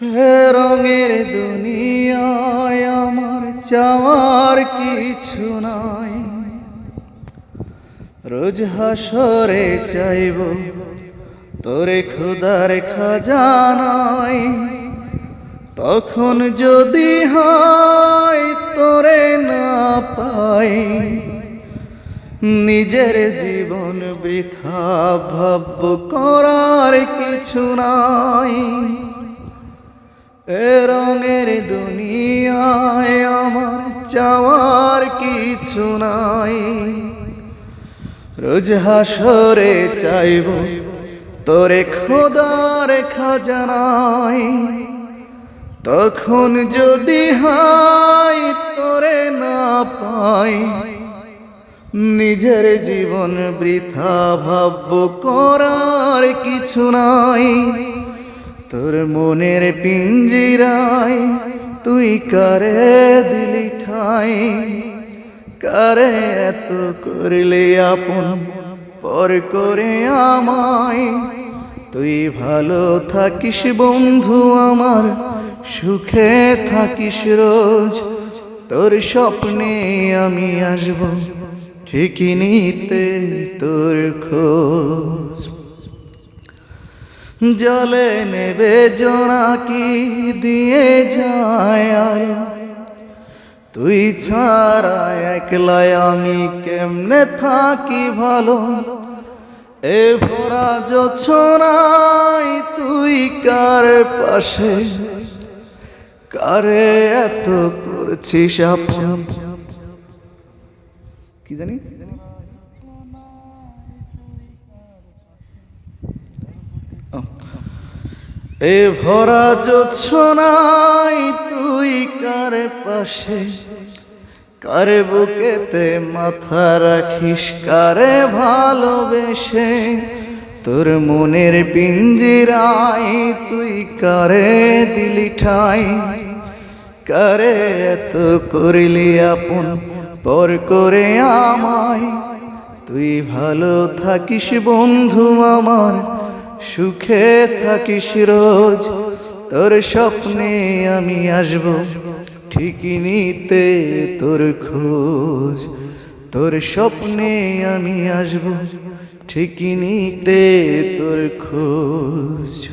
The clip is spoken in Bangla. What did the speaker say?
রঙের দুনিয়ায় আমার চাওয়ার কিছু নাই। রোজ হাসরে চাইব, তোরে খুদার খাজানাই তখন যদি হয় তোরে না পাই, নিজের জীবন বৃথা ভাব্য করার কিছু নাই। এ রঙের দুনিয়ায় আমার চাওয়ার কিছু নাই। রোজ হাসরে চাইব তোরে খোদার খাজানাই তখন যদি হাই তোরে না পাই, নিজের জীবন বৃথা ভাব্য করার কিছু নাই। তোর মনের পিঞ্জিরায় তুই কারে দিলি ঠাই? কারে এত করলে আপন পর করে আমায়? তুই ভালো থাকিস বন্ধু আমার, সুখে থাকিস রোজ। তোর স্বপ্নে আমি আসব ঠিকই নিতে তোর খোঁজ। জলে নেবে জোনাকি দিয়ে যায় তুই ছাড়া একলাই আমি কেমনে থাকি ভালো এ ভরা যোছনাই তুই কার পাশে? কারে এত করছিস আপন? কি জানি? এ ভরা যোছনাই তুই কার পাশে? কার বুকেতে মাথা রাখিস? কারে ভালোবেসে? তোর মনের পিঞ্জিরাই তুই কারে দিলি ঠাই? কারে এত করিলি আপন? পর করে আমায়? তুই ভালো থাকিস বন্ধু আমার। সুখে থাকিস রোজ, তোর স্বপ্নে আমি আসব। ঠিকই নিতে তোর খোঁজ, তোর স্বপ্নে আমি আসব। ঠিকই নিতে তোর খোঁজ।